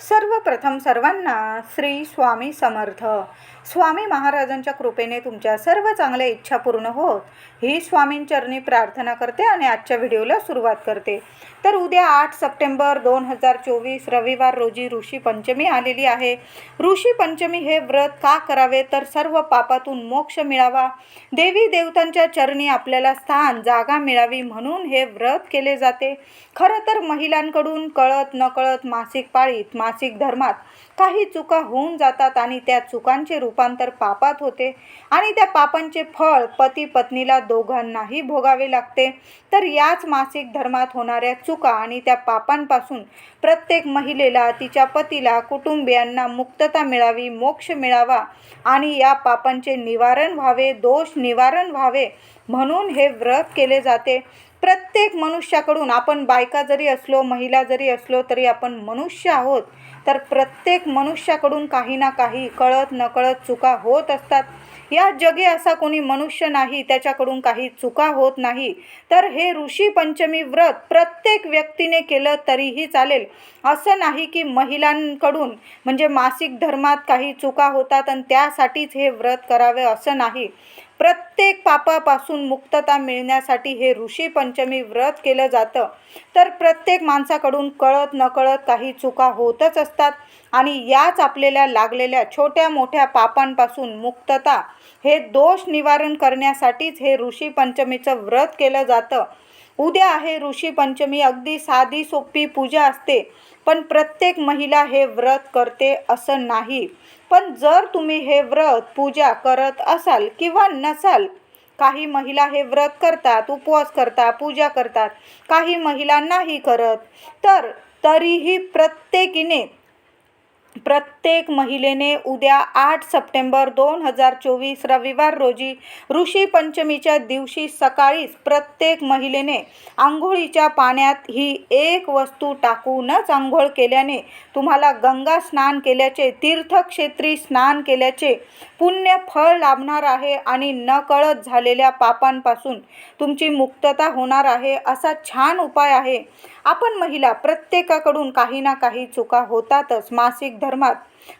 सर्वप्रथम सर्वांना श्री स्वामी समर्थ. स्वामी महाराजांच्या कृपेने तुमच्या सर्व चांगल्या इच्छा पूर्ण होत. ही स्वामींचरणी प्रार्थना करते आणि आजच्या व्हिडिओला सुरुवात करते. तर उद्या आठ सप्टेंबर दोन हजार चोवीस रविवार रोजी ऋषी पंचमी आलेली आहे. ऋषी पंचमी हे व्रत का करावे? तर सर्व पापातून मोक्ष मिळावा. देवी देवतांच्या चरणी आपल्याला स्थान जागा मिळावी म्हणून हे व्रत केले जाते. खरं तर महिलांकडून कळत नकळत मासिक पाळीत मासिक धर्मात काही चुका होऊन जातात आणि त्या चुकांचे रूपांतर पापात होते. आणि त्या पापांचे फळ पती पत्नीला दोघांनाही भोगावे लागते. तर याच मासिक धर्मात होणाऱ्या चुका आणि त्या पापांपासून प्रत्येक महिलेला तिच्या पतीला कुटुंबियांना मुक्तता मिळावी मोक्ष मिळावा आणि या पापांचे निवारण व्हावे दोष निवारण व्हावे म्हणून हे व्रत केले जाते. प्रत्येक मनुष्याकडून आपण बायका जरी असलो महिला जरी असलो तरी आपण मनुष्य आहोत. तर प्रत्येक मनुष्याकडून काही ना काही कळत नकळत चुका होत असतात. या जगी असा कोणी मनुष्य नाही त्याच्याकडून काही चुका होत नाही. तर हे ऋषी पंचमी व्रत प्रत्येक व्यक्तीने केलं तरीही चालेल. असं नाही की महिलांकडून म्हणजे मासिक धर्मात काही चुका होतात आणि त्यासाठीच हे व्रत करावे असं नाही. प्रत्येक पापापासून मुक्तता मिळण्यासाठी हे ऋषी पंचमी व्रत केलं जातं. तर प्रत्येक माणसाकडून कळत नकळत काही चुका होतच असतात आणि याच आपल्याला लागलेल्या छोट्या मोठ्या पापांपासून मुक्तता हे दोष निवारण करण्यासाठीच हे ऋषी पंचमीचं व्रत केलं जातं. उद्या आहे ऋषी पंचमी अगदी साधी सोपी पूजा असते पण प्रत्येक महिला हे व्रत करते असं नाही. पण जर तुम्ही हे व्रत पूजा करत असाल किंवा नसाल काही महिला हे व्रत करतात उपवास करतात पूजा करतात काही महिला नाही करत तर तरीही प्रत्येकीने प्रत्येक महिलेने उद्या आठ सप्टेंबर दोन हजार चोवीस रविवार रोजी ऋषी पंचमीच्या दिवशी सकाळीच प्रत्येक महिलेने आंघोळीच्या पाण्यात ही एक वस्तू टाकूनच आंघोळ केल्याने तुम्हाला गंगा स्नान केल्याचे तीर्थक्षेत्री स्नान केल्याचे पुण्य फळ लाभणार आहे आणि नकळत झालेल्या पापांपासून तुमची मुक्तता होणार आहे असा छान उपाय आहे. आपण महिला प्रत्येकाकडून काही ना काही चुका होतातच. मासिक धर्मात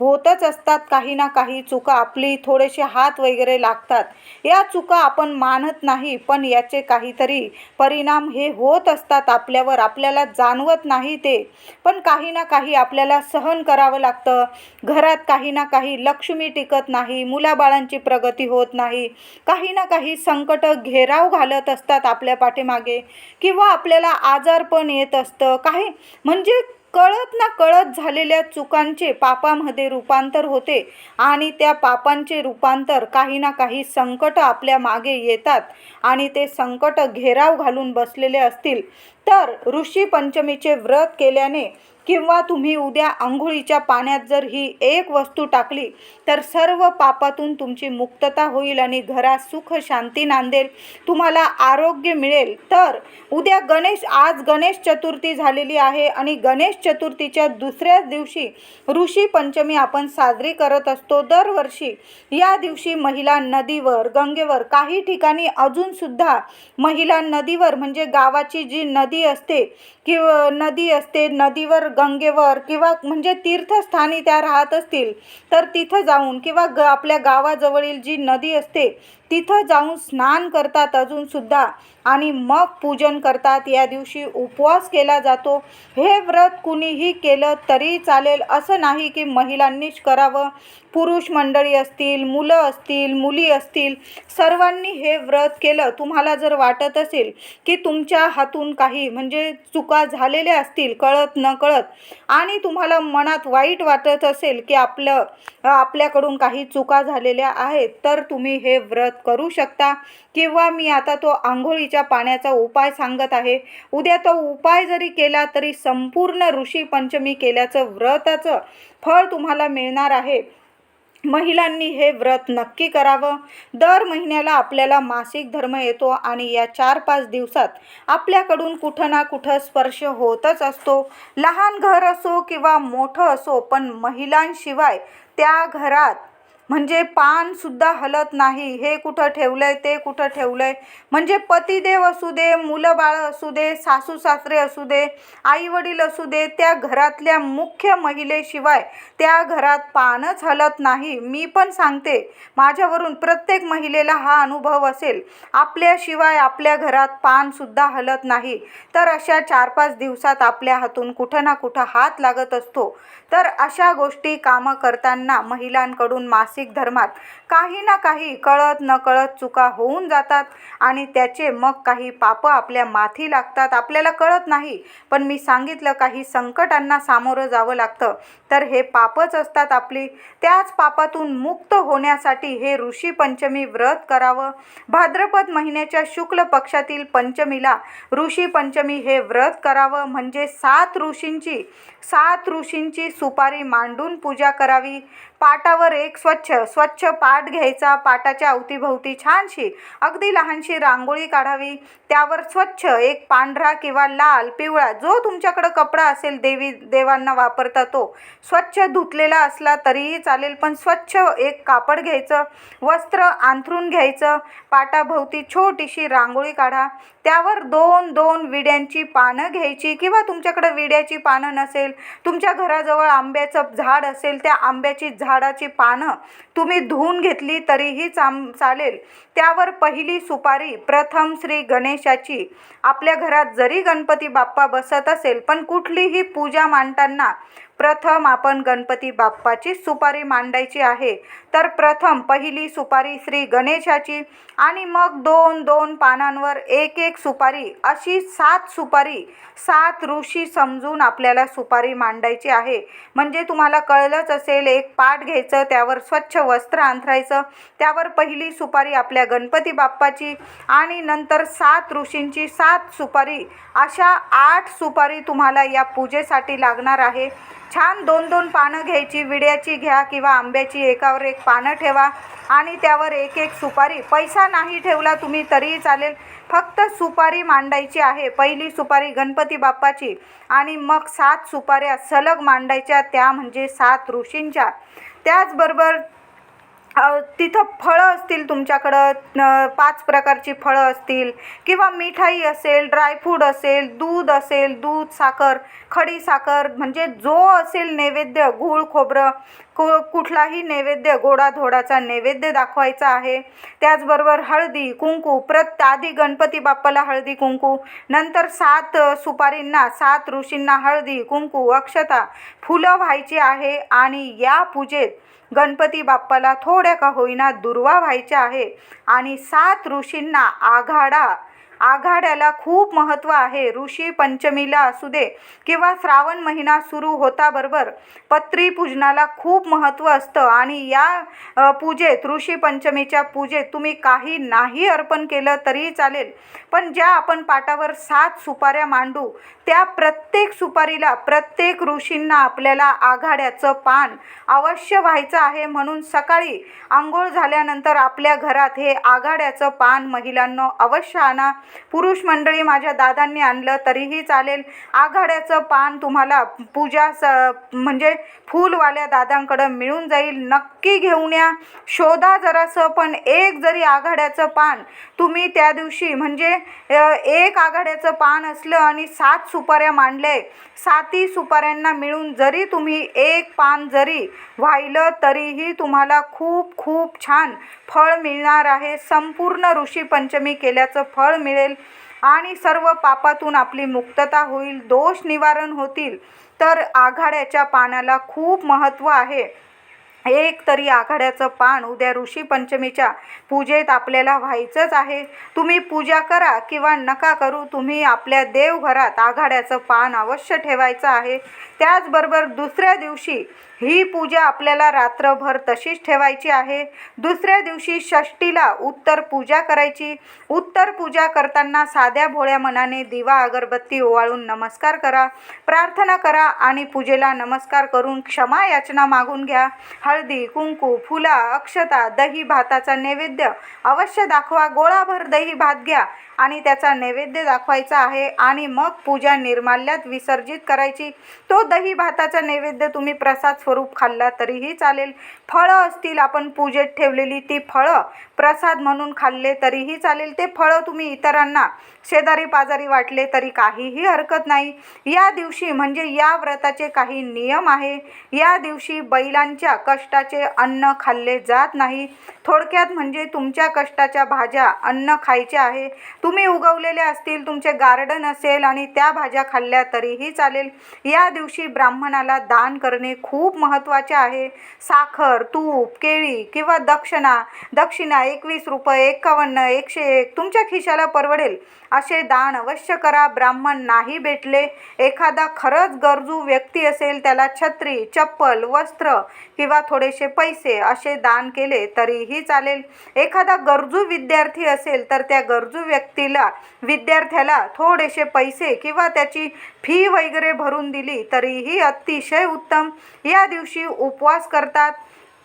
होतच असतात काही ना काही चुका. आपली थोडेसे हात वगैरे लागतात. या चुका आपण मानत नाही पण याचे काहीतरी परिणाम हे होत असतात आपल्यावर. आपल्याला जाणवत नाही ते. पण काही ना काही आपल्याला सहन करावं लागतं. घरात काही ना काही लक्ष्मी टिकत नाही मुलाबाळांची प्रगती होत नाही. काही ना काही संकट घेराव घालत असतात आपल्या पाठीमागे. किंवा आपल्याला आजारपण येत असतं. काही म्हणजे कळत ना कळत झालेल्या चुकांचे पापामध्ये रूपांतर होते आणि त्या पापांचे रूपांतर काही ना काही संकट आपल्या मागे येतात आणि ते संकट घेराव घालून बसलेले असतील. तर ऋषी पंचमीचे व्रत केल्याने किंवा तुम्ही उद्या आंघोळीच्या पाण्यात जर ही एक वस्तू टाकली तर सर्व पापातून तुमची मुक्तता होईल आणि घरात सुख शांती नांदेल. तुम्हाला आरोग्य मिळेल. तर उद्या गणेश आज गणेश चतुर्थी झालेली आहे आणि गणेश चतुर्थीच्या दुसऱ्याच दिवशी ऋषी पंचमी आपण साजरी करत असतो. दरवर्षी या दिवशी महिला नदीवर गंगेवर काही ठिकाणी अजूनसुद्धा महिला नदीवर म्हणजे गावाची जी नदी असते किंवा नदी असते नदीवर गंगेवर किंवा म्हणजे तीर्थस्थानी त्या राहत असतील तर तिथं जाऊन किंवा ग आपल्या गावाजवळील जी नदी असते तिथं जाऊन स्नान करतात अजूनसुद्धा आणि मग पूजन करतात. या दिवशी उपवास केला जातो. हे व्रत कुणीही केलं तरी चालेल. असं नाही की महिलांनीच करावं. पुरुष मंडळी असतील मुलं असतील मुली असतील सर्वांनी हे व्रत केलं. तुम्हाला जर वाटत असेल की तुमच्या हातून काही म्हणजे चुका झालेल्या असतील कळत न कळत आणि तुम्हाला मनात वाईट वाटत असेल की आपलं आपल्याकडून काही चुका झालेल्या आहेत तर तुम्ही हे व्रत करू शकता. किंवा मी आता तो आंघोळीच्या पाण्याचा उपाय सांगत आहे. उद्या तो उपाय जरी केला तरी संपूर्ण ऋषी पंचमी केल्याचं व्रताचं फळ तुम्हाला मिळणार आहे. महिलांनी हे व्रत नक्की करावं. दर महिन्याला आपल्याला मासिक धर्म येतो आणि या चार पाच दिवसात आपल्याकडून कुठं ना कुठं स्पर्श होतच असतो. लहान घर असो किंवा मोठं असो पण महिलांशिवाय त्या घरात म्हणजे पान सुद्धा हलत नाही. हे कुठं ठेवलंय ते कुठं ठेवलंय? म्हणजे पतिदेव असू दे मुलं बाळं असू दे सासू सासरे असू दे आई वडील असू दे त्या घरातल्या मुख्य महिलेशिवाय त्या घरात पानच हलत नाही. मी पण सांगते माझ्यावरून प्रत्येक महिलेला हा अनुभव असेल. आपल्याशिवाय आपल्या घरात पान सुद्धा हलत नाही. तर अशा चार पाच दिवसात आपल्या हातून कुठं ना कुठं हात लागत असतो. तर अशा गोष्टी कामं करताना महिलांकडून मासिक धर्मात. काही ना काही कळत नकळत चुका होऊन जातात आणि त्याचे मग काही पापं आपल्या माथी लागतात. आपल्याला कळत नाही पण मी सांगितलं काही संकटांना सामोरं जावं लागतं. तर हे पापच असतात आपली. त्याच पापातून मुक्त होण्यासाठी हे ऋषी पंचमी व्रत करावं. भाद्रपद महिन्याच्या शुक्ल पक्षातील पंचमीला ऋषी पंचमी हे व्रत करावं. म्हणजे सात ऋषींची सात ऋषींची सुपारी मांडून पूजा करावी. पाटावर एक स्वच्छ स्वच्छ स्वच्छ पाट घ्यायचा पाटाच्या अवतीभोवती छानशी अगदी लहानशी रांगोळी काढावी. त्यावर स्वच्छ एक पांढरा किंवा लाल पिवळा जो तुमच्याकडं कपडा असेल देवी देवांना वापरता तो स्वच्छ धुतलेला असला तरीही चालेल पण स्वच्छ एक कापड घ्यायचं वस्त्र अंथरून घ्यायचं पाटाभोवती छोटीशी रांगोळी काढा. त्यावर दोन दोन विड्यांची पानं घ्यायची किंवा तुमच्याकडं विड्याची पानं नसेल तुमच्या घराजवळ आंब्याचं झाड असेल त्या आंब्याची झाडाची पानं तुम्ही धुवून घेतली तरीही चाम चालेल. त्यावर पहिली सुपारी प्रथम श्री गणेशाची. आपल्या घरात जरी गणपती बाप्पा बसत असेल पण कुठलीही पूजा मांडताना प्रथम आपण गणपती बाप्पाची सुपारी मांडायची आहे. तर प्रथम पहिली सुपारी श्री गणेशाची आणि मग दोन दोन पानांवर एक एक सुपारी अशी सात सुपारी सात ऋषी समजून आपल्याला सुपारी मांडायची आहे. म्हणजे तुम्हाला कळलंच असेल एक पाट घ्यायचं त्यावर स्वच्छ वस्त्र अंथरायचं त्यावर पहिली सुपारी आपल्या गणपती बाप्पाची आणि नंतर सात ऋषींची सात सुपारी अशा आठ सुपारी तुम्हाला या पूजेसाठी लागणार आहे. छान दोन दोन पानं घ्यायची विड्याची घ्या किंवा आंब्याची एकावर एक पानं ठेवा आणि त्यावर एक एक सुपारी. पैसा नाही ठेवला तुम्ही तरीही चालेल. फक्त सुपारी मांडायची आहे. पहिली सुपारी गणपती बाप्पाची आणि मग सात सुपाऱ्या सलग मांडायच्या त्या म्हणजे सात ऋषींच्या. त्याचबरोबर तिथं फळं असतील तुमच्याकडं पाच प्रकारची फळं असतील. किंवा मिठाई असेल ड्रायफ्रूट असेल दूध असेल दूध साखर खडी साखर म्हणजे जो असेल नैवेद्य गूळ खोबरं कु कुठलाही नैवेद्य गोडाधोडाचा नैवेद्य दाखवायचा आहे. त्याचबरोबर हळदी कुंकू प्रत आधी गणपती बाप्पाला हळदी कुंकू. नंतर सात सुपारींना सात ऋषींना हळदी कुंकू अक्षता फुलं व्हायची आहे आणि या पूजेत गणपती बाप्पाला थोड्या का होईना दुर्वा व्हायच्या आहे. आणि सात ऋषींना आघाडा आघाड्याला खूप महत्त्व आहे. ऋषी पंचमीला असू दे किंवा श्रावण महिना सुरू होता बरोबर पत्री पूजनाला खूप महत्त्व असतं आणि या पूजेत ऋषी पंचमीच्या पूजेत तुम्ही काही नाही अर्पण केलं तरीही चालेल. पण ज्या आपण पाटावर सात सुपाऱ्या मांडू त्या प्रत्येक सुपारीला प्रत्येक ऋषींना आपल्याला आघाड्याचं पान अवश्य व्हायचं आहे म्हणून सकाळी आंघोळ झाल्यानंतर आपल्या घरात हे आघाड्याचं पान महिलांनो अवश्य आणा. पुरुष मंडळी माझ्या दादांनी आणलं तरीही चालेल. आघाड्याचं पान तुम्हाला पूजा स म्हणजे फूलवाल्या दादांकडं मिळून जाईल. नक्की घेऊन या. शोधा जरासं पण एक जरी आघाड्याचं पान तुम्ही त्या दिवशी म्हणजे एक आघाड्याचं पान असलं आणि सात सुपाऱ्या मांडले साती सुपाऱ्यांना मिळून जरी तुम्ही एक पान जरी वाहिलं तरीही तुम्हाला खूप खूप छान फळ मिळणार आहे. संपूर्ण ऋषी पंचमी केल्याचं फळ मिळेल आणि सर्व पापातून आपली मुक्तता होईल दोष निवारण होतील. तर आघाड्याच्या पानाला खूप महत्त्व आहे. एक तरी आघाड्याचं पान उद्या ऋषी पंचमीच्या पूजेत आपल्याला व्हायचंच आहे. तुम्ही पूजा करा किंवा नका करू तुम्ही आपल्या देवघरात आघाड्याचं पान अवश्य ठेवायचं आहे. त्याचबरोबर दुसऱ्या दिवशी ही पूजा आपल्याला रात्रभर तशीच ठेवायची आहे. दुसऱ्या दिवशी षष्टीला उत्तर पूजा करायची. उत्तर पूजा करताना साध्या भोळ्या मनाने दिवा अगरबत्ती ओवाळून नमस्कार करा. प्रार्थना करा आणि पूजेला नमस्कार करून क्षमा याचना मागून घ्या. हळदी कुंकू फुला अक्षता दही भाताचा नैवेद्य अवश्य दाखवा. गोळाभर दही भात घ्या आणि त्याचा नैवेद्य दाखवायचा आहे आणि मग पूजा निर्माल्यात विसर्जित करायची. तो दही भाताचा नैवेद्य तुम्ही प्रसाद स्वरूप खाल्ला तरीही चालेल. फळं असतील आपण पूजेत ठेवलेली ती फळं प्रसाद म्हणून खाल्ले तरीही चालेल. ते फळं तुम्ही इतरांना शेजारी पाजारी वाटले तरी काहीही हरकत नाही. या दिवशी म्हणजे या व्रताचे काही नियम आहे. या दिवशी बैलांच्या कष्टाचे अन्न खाल्ले जात नाही. थोडक्यात म्हणजे तुमच्या कष्टाच्या भाज्या अन्न खायचे आहे. तुम्ही उगवलेले असतील तुमचे गार्डन असेल आणि त्या भाज्या खाल्ल्या तरीही चालेल. या दिवशी ब्राह्मणाला दान करणे खूप महत्त्वाचे आहे. साखर तूप केळी किंवा दक्षिणा. दक्षिणा एकवीस रुपये एकावन्न एकशे एक. तुमच्या खिशाला परवडेल. असे दान अवश्य करा. ब्राह्मण नाही भेटले. एखादा खरंच गरजू व्यक्ती असेल त्याला छत्री चप्पल वस्त्र किंवा थोडेसे पैसे असे दान केले तरीही चालेल. एखादा गरजू विद्यार्थी असेल तर त्या गरजू व्यक्तीला विद्यार्थ्याला थोडेसे पैसे किंवा त्याची फी वगैरे भरून दिली तरीही अतिशय उत्तम. या दिवशी उपवास करतात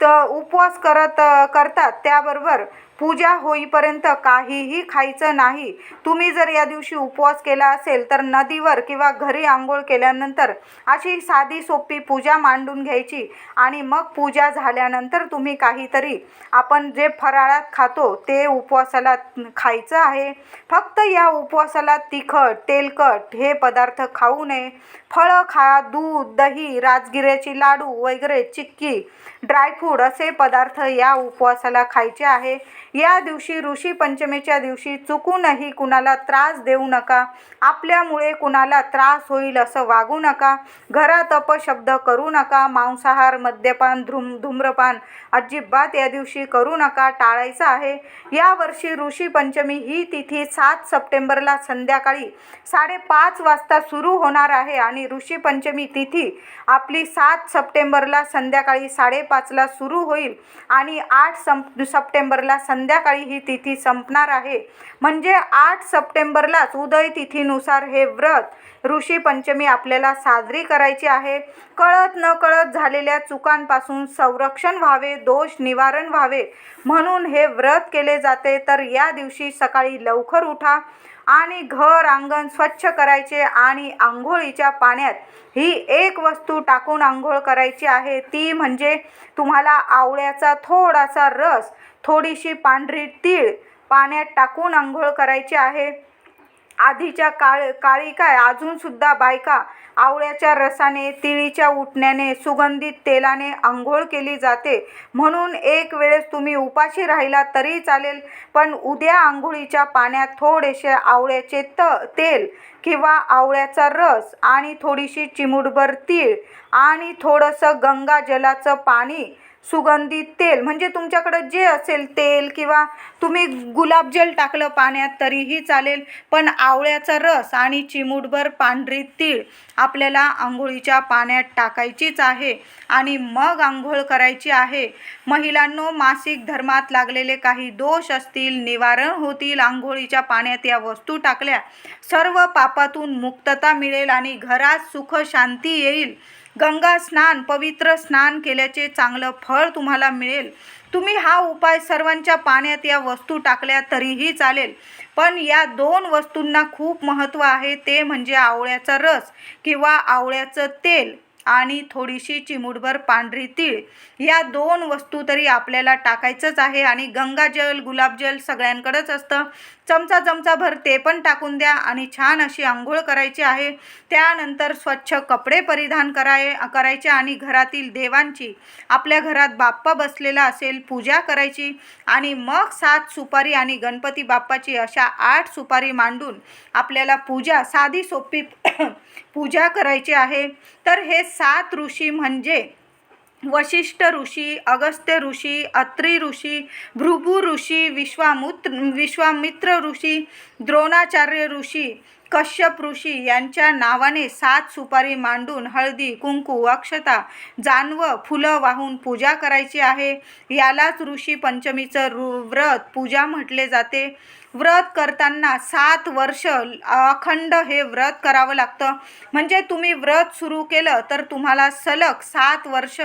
तर उपवास करत करतात त्याबरोबर पूजा होईपर्यंत काहीही खायचं नाही. तुम्ही जर या दिवशी उपवास केला असेल तर नदीवर किंवा घरी आंघोळ केल्यानंतर अशी साधी सोपी पूजा मांडून घ्यायची. आणि मग पूजा झाल्यानंतर तुम्ही काहीतरी आपण जे फराळात खातो ते उपवासाला खायचं आहे. फक्त या उपवासाला तिखट तेलकट हे पदार्थ खाऊ नये. फळं खा दूध दही राजगिऱ्याची लाडू वगैरे चिक्की ड्रायफ्रूट असे पदार्थ या उपवासाला खायचे आहे. या दिवशी ऋषी पंचमीच्या दिवशी चुकूनही कुणाला त्रास देऊ नका. आपल्यामुळे कुणाला त्रास होईल असं वागू नका. घरात अपशब्द करू नका. मांसाहार मद्यपान धूम धूम्रपान अजिबात या दिवशी करू नका. टाळायचं आहे. यावर्षी ऋषी पंचमी ही तिथी सात सप्टेंबरला संध्याकाळी साडेपाच वाजता सुरू होणार आहे आणि ऋषी पंचमी तिथी आपली सात सप्टेंबरला संध्याकाळी साडेपाचला सुरू होईल आणि आठ सप सप्टेंबरला संध्याकाळी ही तिथी संपणार आहे. म्हणजे आठ सप्टेंबरलाच उदय तिथीनुसार हे व्रत ऋषी पंचमी आपल्याला साजरी करायची आहे. कळत न कळत झालेल्या चुकांपासून संरक्षण व्हावे दोष निवारण व्हावे म्हणून हे व्रत केले जाते. तर या दिवशी सकाळी लवकर उठा. आणि घर अंगण स्वच्छ करायचे आणि आंघोळीच्या पाण्यात ही एक वस्तू टाकून आंघोळ करायची आहे. ती म्हणजे तुम्हाला आवळ्याचा थोडासा रस थोडीशी पांढरी तीळ पाण्यात टाकून आंघोळ करायची आहे. आधीच्या काळ काळी काय? अजूनसुद्धा बायका आवळ्याच्या रसाने तिळीच्या उठण्याने सुगंधित तेलाने आंघोळ केली जाते. म्हणून एक वेळेस तुम्ही उपाशी राहिला तरी चालेल पण उद्या आंघोळीच्या पाण्यात थोडेसे आवळ्याचे त तेल किंवा आवळ्याचा रस आणि थोडीशी चिमूटभर तीळ आणि थोडंसं गंगाजलाचं पाणी सुगंधित तेल म्हणजे तुमच्याकडं जे असेल तेल किंवा तुम्ही गुलाबजल टाकलं पाण्यात तरीही चालेल पण आवळ्याचा रस आणि चिमूटभर पांढरी तीळ आपल्याला आंघोळीच्या पाण्यात टाकायचीच आहे आणि मग आंघोळ करायची आहे. महिलांनो मासिक धर्मात लागलेले काही दोष असतील निवारण होतील आंघोळीच्या पाण्यात या वस्तू टाकल्या सर्व पापातून मुक्तता मिळेल आणि घरात सुख शांती येईल. गंगा स्नान पवित्र स्नान केल्याचे चांगलं फळ तुम्हाला मिळेल. तुम्ही हा उपाय सर्वांच्या पाण्यात या वस्तू टाकल्या तरीही चालेल. पण या दोन वस्तूंना खूप महत्त्व आहे ते म्हणजे आवळ्याचा रस किंवा आवळ्याचं तेल. आणि थोडीशी चिमूटभर पांढरी तीळ. या दोन वस्तू तरी आपल्याला टाकायचंच आहे आणि गंगाजल गुलाबजल सगळ्यांकडंच असतं. चमचा चमचाभर ते पण टाकून द्या आणि छान अशी आंघोळ करायची आहे. त्यानंतर स्वच्छ कपडे परिधान कराय करायचे आणि घरातील देवांची आपल्या घरात बाप्पा बसलेला असेल पूजा करायची आणि मग सात सुपारी आणि गणपती बाप्पाची अशा आठ सुपारी मांडून आपल्याला पूजा साधी सोपी पूजा करायची आहे. तर हे सात ऋषी म्हणजे वशिष्ठ ऋषी अगस्त्य ऋषी अत्री ऋषी भृभू ऋषी विश्वामूत्र विश्वामित्र ऋषी द्रोणाचार्य ऋषी कश्यप ऋषी यांच्या नावाने सात सुपारी मांडून हळदी कुंकू अक्षता जानवं फुलं वाहून पूजा करायची आहे. यालाच ऋषी पंचमीचं व्रत पूजा म्हटले जाते. व्रत करताना सात वर्ष अखंड हे व्रत करावं लागतं. म्हणजे तुम्ही व्रत सुरू केलं तर तुम्हाला सलग सात वर्ष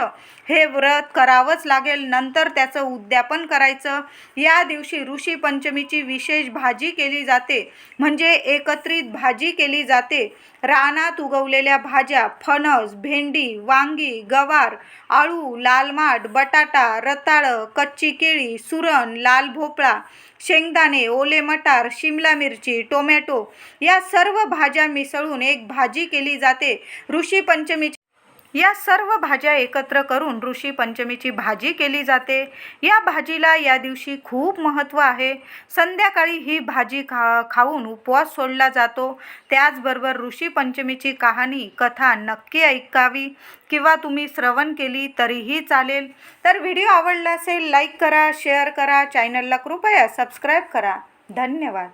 हे व्रत करावंच लागेल. नंतर त्याचं उद्यापन करायचं. या दिवशी ऋषी पंचमीची विशेष भाजी केली जाते. म्हणजे एकत्रित भाजी केली जाते. रानात उगवलेल्या भाज्या फणस भेंडी वांगी गवार आळू लालमाट बटाटा रताळं कच्ची केळी सुरण लाल भोपळा शेंगदाणे ओले मटार शिमला मिरची टोमॅटो या सर्व भाज्या मिसळून एक भाजी केली जाते. ऋषी पंचमीची या सर्व भाज्या एकत्र करून ऋषी पंचमीची भाजी केली जाते. या भाजीला या दिवशी खूप महत्त्व आहे. संध्याकाळी ही भाजी खा खाऊन उपवास सोडला जातो. त्याचबरोबर ऋषी पंचमीची कहाणी कथा नक्की ऐकावी किंवा तुम्ही श्रवण केली तरीही चालेल. तर व्हिडिओ आवडला असेल लाईक करा शेअर करा चॅनलला कृपया सबस्क्राईब करा. धन्यवाद.